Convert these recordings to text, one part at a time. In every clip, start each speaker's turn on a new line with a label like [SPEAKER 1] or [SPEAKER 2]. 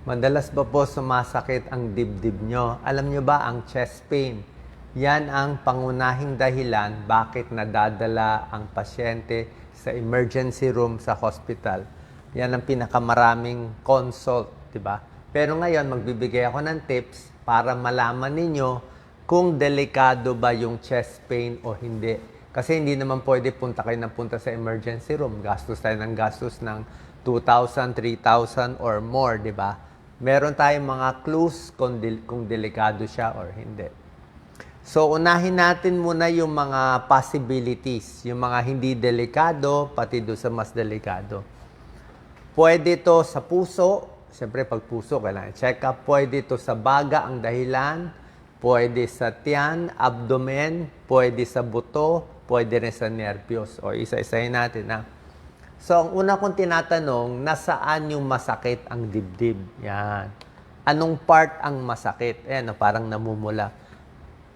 [SPEAKER 1] Madalas ba po sumasakit ang dibdib nyo? Alam nyo ba ang chest pain? Yan ang pangunahing dahilan bakit nadadala ang pasyente sa emergency room sa hospital. Yan ang pinakamaraming consult, di ba? Pero ngayon, magbibigay ako ng tips para malaman ninyo kung delikado ba yung chest pain o hindi. Kasi hindi naman pwede punta kayo ng punta sa emergency room. Gastos tayo ng gastos ng 2,000, 3,000 or more, di ba? Meron tayong mga clues kung, del- kung delikado siya or hindi. So, unahin natin muna yung mga possibilities, yung mga hindi delikado, pati do sa mas delikado. Pwede to sa puso, siyempre pag puso, kailangan check up. Pwede to sa baga ang dahilan, pwede sa tiyan, abdomen, pwede sa buto, pwede rin sa nervyos. O isa-isahin natin na. So, ang una kong tinatanong, nasaan yung masakit ang dibdib? Yan. Anong part ang masakit? Ayan, parang namumula.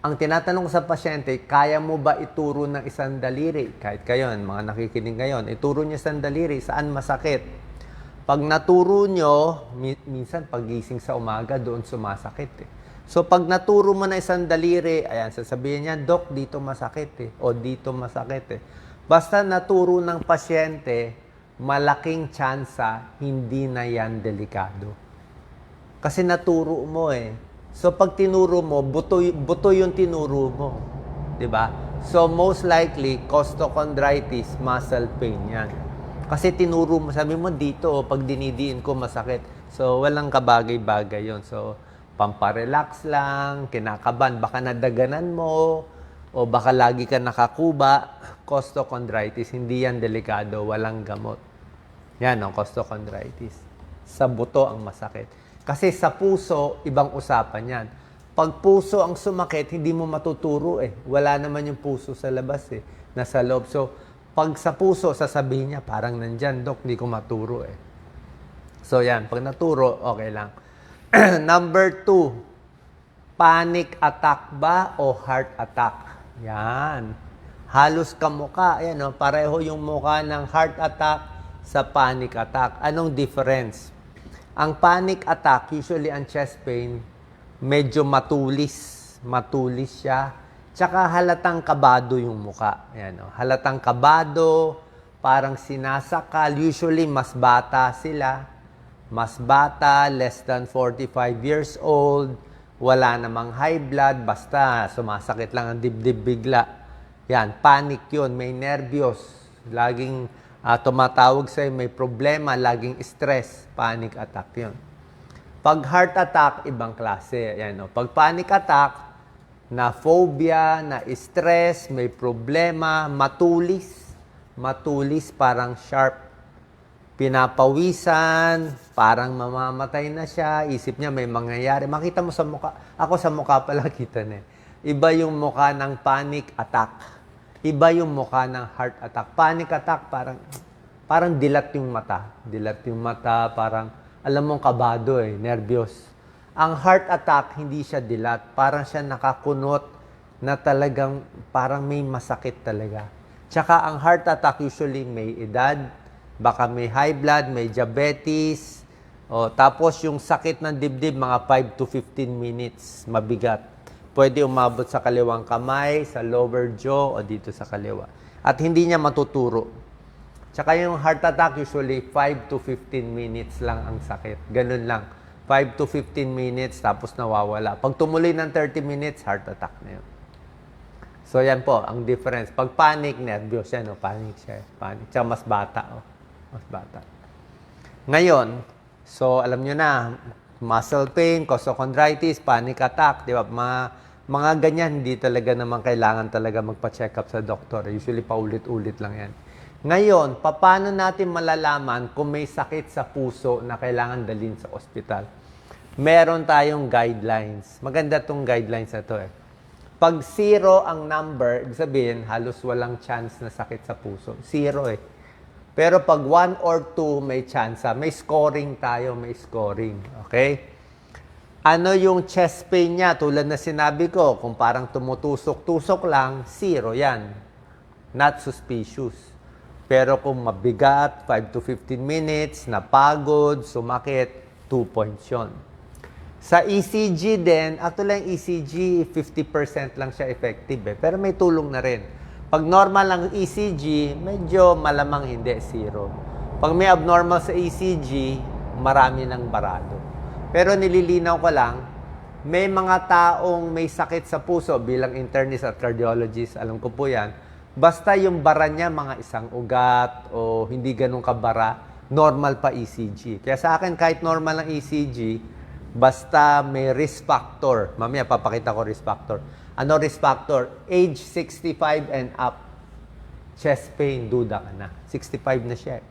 [SPEAKER 1] Ang tinatanong sa pasyente, kaya mo ba ituro ng isang daliri? Kahit kayo, mga nakikinig ngayon, ituro niyo isang daliri, saan masakit? Pag naturo nyo, mi- minsan pagising sa umaga, doon sumasakit eh. So pag naturo mo na isang daliri, ayan, sasabihin niya, Dok, dito masakit eh. O dito masakit eh. Basta naturo ng pasyente, malaking tsansa, hindi na yan delikado. Kasi naturo mo eh. So pag tinuro mo, buto, buto yung tinuro mo. ba? So most likely, costochondritis, muscle pain yan. Kasi tinuro mo, sabi mo dito, oh, pag dinidiin ko masakit. So walang kabagay-bagay yon So pamparelax lang, kinakaban, baka nadaganan mo, o baka lagi ka nakakuba, costochondritis, hindi yan delikado, walang gamot. Yan ang costochondritis. Sa buto ang masakit. Kasi sa puso, ibang usapan yan. Pag puso ang sumakit, hindi mo matuturo eh. Wala naman yung puso sa labas eh. Nasa loob. So, pag sa puso, sasabihin niya, parang nandyan, Dok, hindi ko maturo eh. So, yan. Pag naturo, okay lang. Number two, panic attack ba o heart attack? Yan. Halos kamuka. Ayan, no? pareho yung mukha ng heart attack sa panic attack. Anong difference? Ang panic attack, usually ang chest pain, medyo matulis. Matulis siya. Tsaka halatang kabado yung muka. Ayan, no? Halatang kabado, parang sinasakal. Usually, mas bata sila mas bata, less than 45 years old, wala namang high blood, basta sumasakit lang ang dibdib bigla. Yan, panic yun, may nervyos, laging ah, tumatawag sa'yo, may problema, laging stress, panic attack yun. Pag heart attack, ibang klase. Yan, no? Pag panic attack, na phobia, na stress, may problema, matulis, matulis, parang sharp pinapawisan, parang mamamatay na siya, isip niya may mangyayari. Makita mo sa mukha, ako sa mukha pala kita na. eh. Iba yung mukha ng panic attack. Iba yung mukha ng heart attack. Panic attack, parang, parang dilat yung mata. Dilat yung mata, parang, alam mong kabado eh, nervyos. Ang heart attack, hindi siya dilat. Parang siya nakakunot na talagang parang may masakit talaga. Tsaka ang heart attack usually may edad, baka may high blood, may diabetes, o, tapos yung sakit ng dibdib, mga 5 to 15 minutes, mabigat. Pwede umabot sa kaliwang kamay, sa lower jaw, o dito sa kaliwa. At hindi niya matuturo. Tsaka yung heart attack, usually 5 to 15 minutes lang ang sakit. Ganun lang. 5 to 15 minutes, tapos nawawala. Pag tumuloy ng 30 minutes, heart attack na yun. So yan po, ang difference. Pag panic, nervyos yan, oh, panic siya. Panic. Tsaka mas bata, oh. Mas bata. Ngayon, so alam nyo na, muscle pain, costochondritis, panic attack, di ba? Mga, mga ganyan, hindi talaga naman kailangan talaga magpa-check up sa doktor. Usually, paulit-ulit lang yan. Ngayon, paano natin malalaman kung may sakit sa puso na kailangan dalhin sa ospital? Meron tayong guidelines. Maganda tong guidelines na to eh. Pag zero ang number, ibig sabihin, halos walang chance na sakit sa puso. Zero eh. Pero pag one or two, may chance. May scoring tayo, may scoring. Okay? Ano yung chest pain niya? Tulad na sinabi ko, kung parang tumutusok-tusok lang, zero yan. Not suspicious. Pero kung mabigat, 5 to 15 minutes, napagod, sumakit, 2 points yun. Sa ECG din, actually ang ECG, 50% lang siya effective eh. Pero may tulong na rin. Pag normal ang ECG, medyo malamang hindi, zero. Pag may abnormal sa ECG, marami ng barado. Pero nililinaw ko lang, may mga taong may sakit sa puso bilang internist at cardiologist, alam ko po yan, basta yung bara niya mga isang ugat o hindi ganun kabara, normal pa ECG. Kaya sa akin, kahit normal ang ECG, basta may risk factor. Mamaya papakita ko risk factor. Ano risk factor? Age 65 and up. Chest pain, duda ka na. 65 na siya. eh.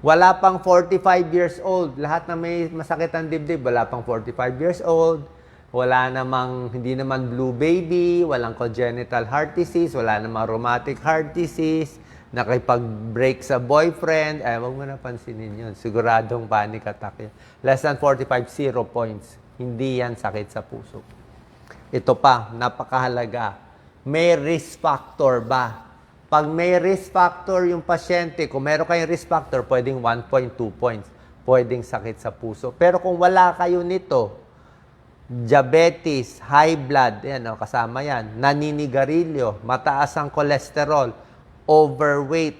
[SPEAKER 1] Wala pang 45 years old. Lahat na may masakit ang dibdib, wala pang 45 years old. Wala namang, hindi naman blue baby, walang congenital heart disease, wala namang rheumatic heart disease, nakipag-break sa boyfriend, eh, wag mo na pansinin yun. Siguradong panic attack yun. Less than 45, zero points. Hindi yan sakit sa puso. Ito pa, napakahalaga. May risk factor ba? Pag may risk factor yung pasyente, kung meron kayong risk factor, pwedeng 1.2 points. Pwedeng sakit sa puso. Pero kung wala kayo nito, diabetes, high blood, yan, oh, kasama yan, naninigarilyo, mataas ang cholesterol, overweight,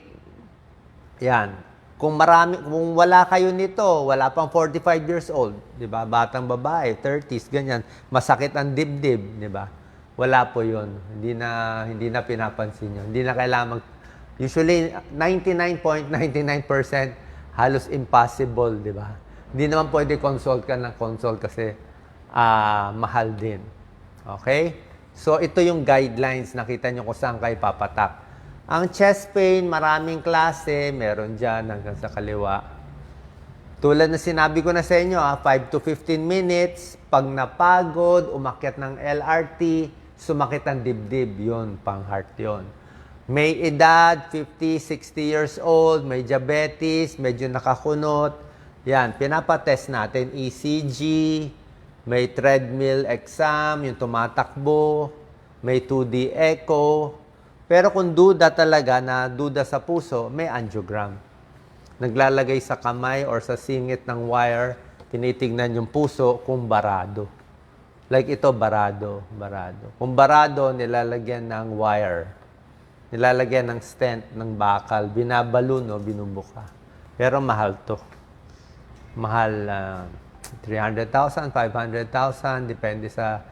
[SPEAKER 1] yan. Kung marami, kung wala kayo nito, wala pang 45 years old, 'di ba? Batang babae, 30s, ganyan, masakit ang dibdib, 'di ba? Wala po 'yon. Hindi na hindi na pinapansin 'yon. Hindi na kailangan mag Usually 99.99% halos impossible, 'di ba? Hindi naman pwede consult ka ng consult kasi ah, mahal din. Okay? So ito yung guidelines, nakita nyo kung saan kayo papatak. Ang chest pain, maraming klase, meron dyan hanggang sa kaliwa. Tulad na sinabi ko na sa inyo, ah, 5 to 15 minutes, pag napagod, umakyat ng LRT, sumakit ang dibdib, yun, pang heart yun. May edad, 50, 60 years old, may diabetes, medyo nakakunot, yan, pinapatest natin ECG, may treadmill exam, yung tumatakbo, may 2D echo, pero kung duda talaga na duda sa puso, may angiogram. Naglalagay sa kamay or sa singit ng wire, tinitignan yung puso kung barado. Like ito, barado, barado. Kung barado, nilalagyan ng wire. Nilalagyan ng stent ng bakal. Binabalon o binubuka. Pero mahal to. Mahal, ah, 300,000, 500,000, depende sa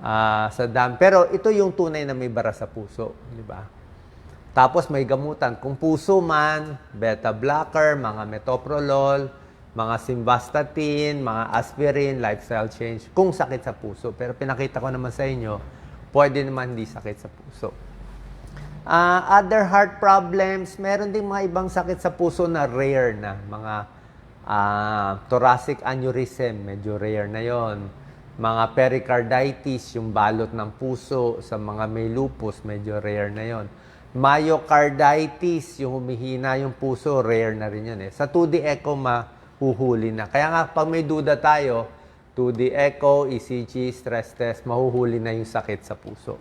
[SPEAKER 1] ah, sa dam. Pero ito yung tunay na may bara sa puso, di ba? Tapos may gamutan. Kung puso man, beta blocker, mga metoprolol, mga simvastatin, mga aspirin, lifestyle change, kung sakit sa puso. Pero pinakita ko naman sa inyo, pwede naman hindi sakit sa puso. Ah, other heart problems, meron ding mga ibang sakit sa puso na rare na. Mga ah, thoracic aneurysm, medyo rare na yon. Mga pericarditis, yung balot ng puso sa mga may lupus, medyo rare na yon. Myocarditis, yung humihina yung puso, rare na rin yun eh. Sa 2D echo, mahuhuli na. Kaya nga, pag may duda tayo, 2D echo, ECG, stress test, mahuhuli na yung sakit sa puso.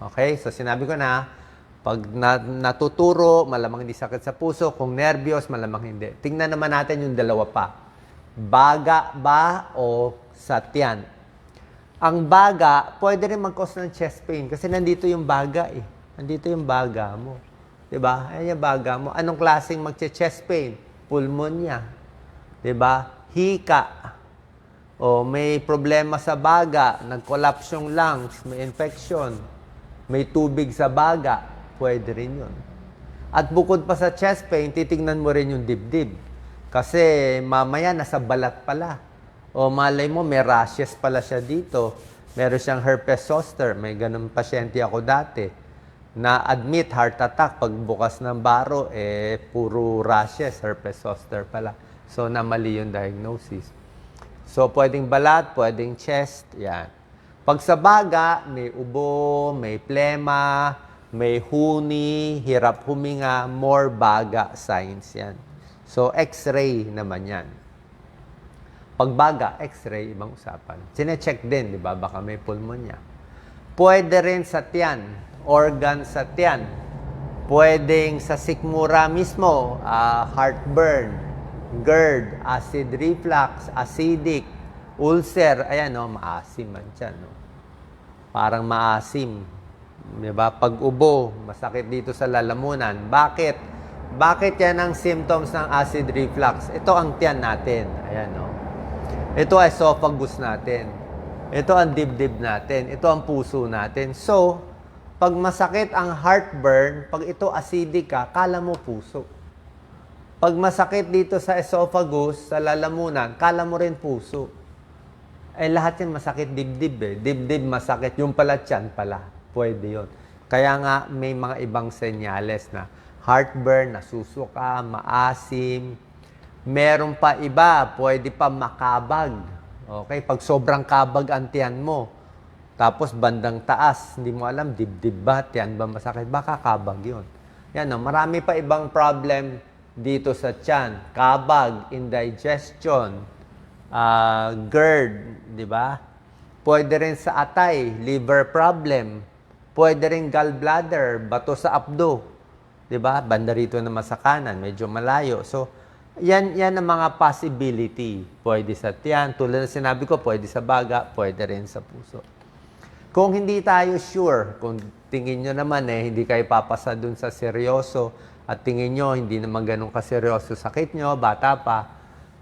[SPEAKER 1] Okay? So, sinabi ko na, pag na, natuturo, malamang hindi sakit sa puso. Kung nervyos, malamang hindi. Tingnan naman natin yung dalawa pa. Baga ba o sa tiyan? Ang baga, pwede rin mag-cause ng chest pain kasi nandito yung baga eh. Nandito yung baga mo. 'Di ba? Ayan yung baga mo. Anong klaseng magche-chest pain? Pulmonya. 'Di ba? Hika. O may problema sa baga, nag-collapse yung lungs, may infection, may tubig sa baga, pwede rin yun. At bukod pa sa chest pain, titingnan mo rin yung dibdib. Kasi mamaya nasa balat pala. O malay mo, may rashes pala siya dito. Meron siyang herpes zoster. May ganun pasyente ako dati. Na-admit heart attack pagbukas ng baro, eh, puro rashes, herpes zoster pala. So, namali yung diagnosis. So, pwedeng balat, pwedeng chest, yan. Pag sa baga, may ubo, may plema, may huni, hirap huminga, more baga signs yan. So, x-ray naman yan. Pagbaga, x-ray, ibang usapan. Sine-check din, di ba? Baka may pulmonya. Pwede rin sa tiyan, organ sa tiyan. Pwedeng sa sikmura mismo, ah, heartburn. GERD, acid reflux, acidic, ulcer, ayan no, maasim man dyan, no? Parang maasim. Di ba? Pag ubo, masakit dito sa lalamunan. Bakit? Bakit yan ang symptoms ng acid reflux? Ito ang tiyan natin. Ayan, no? Ito ang esophagus natin. Ito ang dibdib natin. Ito ang puso natin. So, pag masakit ang heartburn, pag ito acidic ka, kala mo puso. Pag masakit dito sa esophagus, sa lalamunan, kala mo rin puso. Eh, lahat yan masakit dibdib eh. Dibdib masakit. Yung pala tiyan pala. Pwede yon. Kaya nga, may mga ibang senyales na heartburn, nasusuka, maasim. Meron pa iba, pwede pa makabag. Okay? Pag sobrang kabag ang tiyan mo, tapos bandang taas, hindi mo alam, dibdib ba, tiyan ba masakit, baka kabag yun. Yan, no? marami pa ibang problem dito sa tiyan. Kabag, indigestion, ah, GERD, di ba? Pwede rin sa atay, liver problem. Pwede rin gallbladder, bato sa abdo. Di ba? Banda rito naman sa kanan, medyo malayo. So, yan, yan ang mga possibility. Pwede sa tiyan, tulad ng sinabi ko, pwede sa baga, pwede rin sa puso. Kung hindi tayo sure, kung tingin nyo naman eh, hindi kayo papasa dun sa seryoso, at tingin nyo, hindi naman ganun kaseryoso sakit nyo, bata pa,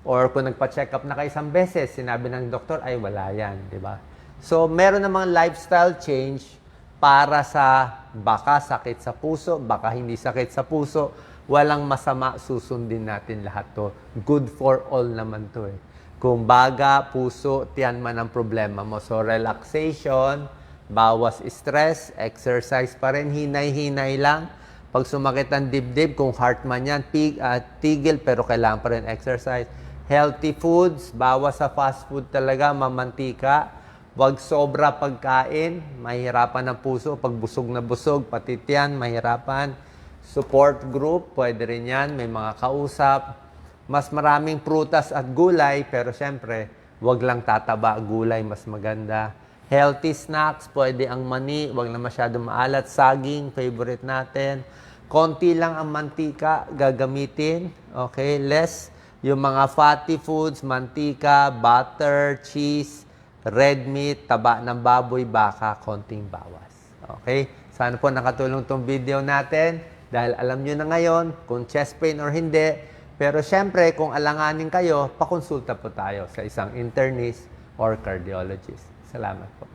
[SPEAKER 1] or kung nagpa-check up na kayo isang beses, sinabi ng doktor, ay wala yan, di ba? So, meron namang lifestyle change para sa baka sakit sa puso, baka hindi sakit sa puso, walang masama, susundin natin lahat to. Good for all naman to eh. Kung baga, puso, tiyan man ang problema mo. So, relaxation, bawas stress, exercise pa rin, hinay-hinay lang. Pag sumakit ang dibdib, kung heart man yan, pig, at tigil, pero kailangan pa rin exercise. Healthy foods, bawas sa fast food talaga, mamantika. Huwag sobra pagkain, mahirapan ang puso. Pag busog na busog, pati tiyan, mahirapan. Support group, pwede rin yan, may mga kausap. Mas maraming prutas at gulay, pero syempre, wag lang tataba, gulay mas maganda. Healthy snacks, pwede ang mani, wag na masyadong maalat. Saging, favorite natin. Konti lang ang mantika gagamitin. Okay, less yung mga fatty foods, mantika, butter, cheese, red meat, taba ng baboy, baka, konting bawas. Okay? Sana po nakatulong tong video natin dahil alam nyo na ngayon kung chest pain or hindi. Pero syempre, kung alanganin kayo, pakonsulta po tayo sa isang internist or cardiologist. Salamat po.